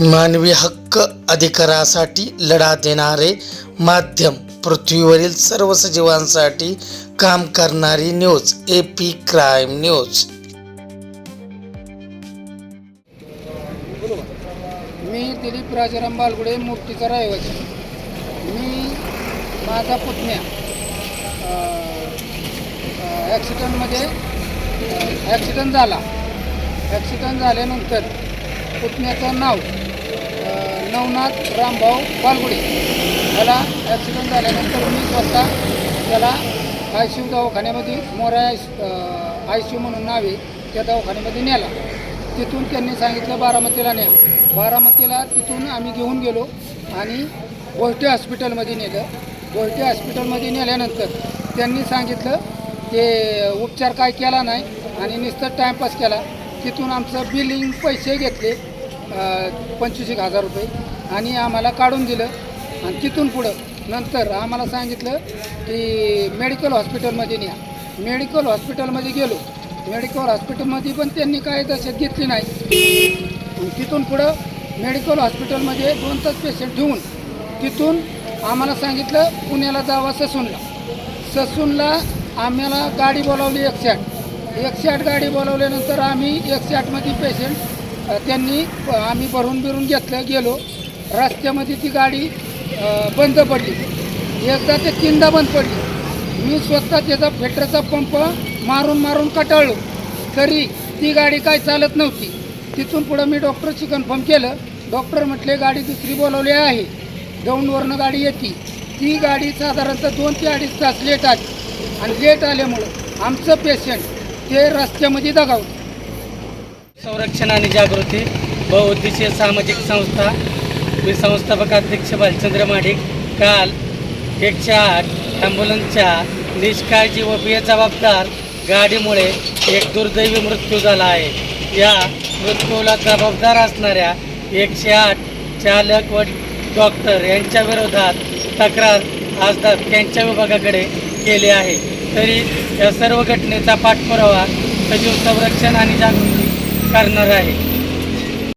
मानवी हक्क अधिकारासाठी लढा देणारे माध्यम पृथ्वीवरील सर्व सजीवांसाठी काम करणारी news A P crime news मी दिलीप राजाराम बालगुडे मुक्तीचा रहिवासी. मी माझा पुतण्या ॲक्सिडंटमध्ये ॲक्सिडंट झाला. ॲक्सिडंट झाल्यानंतर पुतण्याचं नाव नवनाथ रामभाऊ बालगुडे. त्याला ॲक्सिडेंट झाल्यानंतर मी स्वतः त्याला आय सी यू दवाखान्यामध्ये मोरा आय आय सी यू म्हणून नाव आहे त्या दवाखान्यामध्ये नेला. तिथून त्यांनी सांगितलं बारामतीला न्या बारामतीला तिथून आम्ही घेऊन गेलो आणि गोष्टी हॉस्पिटलमध्ये नेलं. गोष्टी हॉस्पिटलमध्ये नेल्यानंतर त्यांनी सांगितलं ते उपचार काय केला नाही आणि नुसतं टाईमपास केला. तिथून आमचं बिलिंग पैसे घेतले पंचवीस एक हजार रुपये. आणि आम्हाला काढून दिलं. आणि तिथून पुढं नंतर आम्हाला सांगितलं की मेडिकल हॉस्पिटलमध्ये न्या. मेडिकल हॉस्पिटलमध्ये गेलो. मेडिकल हॉस्पिटलमध्ये पण त्यांनी काय दशेत घेतली नाही. आणि तिथून पुढं मेडिकल हॉस्पिटलमध्ये दोन तास पेशंट ठेवून तिथून आम्हाला सांगितलं पुण्याला जावा ससूनला. ससूनला आम्हाला गाडी बोलावली एकशे एकशे आठ गाडी बोलवल्यानंतर आम्ही एकशे आठमध्ये पेशंट त्यांनी आम्ही भरून बिरून घेतलं गेलो. रस्त्यामध्ये ती गाडी बंद पडली. एकदा ते तीनदा बंद पडली. मी स्वतः त्याचा फेटरचा पंप मारून मारून कटाळलो. तरी ती गाडी काय चालत नव्हती. तिथून पुढं मी डॉक्टरशी कन्फर्म केलं. डॉक्टर म्हटले गाडी दुसरी बोलवली आहे. दौंडवरनं गाडी येते. ती गाडी साधारणतः दोन ते अडीच तास लेट आली. आणि लेट आल्यामुळं आमचं पेशंट ते रस्त्यामध्ये दगावलं संरक्षण आणि जागृती बहुउद्देशीय सामाजिक संस्था मी संस्थापक अध्यक्ष भालचंद्र माडिक काल एकशे आठ ॲम्ब्युलन्सच्या निष्काळजी व बेजबाबदार गाडीमुळे एक दुर्दैवी मृत्यू झाला आहे. या मृत्यूला जबाबदार असणाऱ्या एकशे आठ चालक व डॉक्टर यांच्या विरोधात तक्रार आज त्यांच्या विभागाकडे केली आहे. तरी या सर्व घटनेचा पाठपुरावा सजीव संरक्षण आणि जागृती करणार आहे.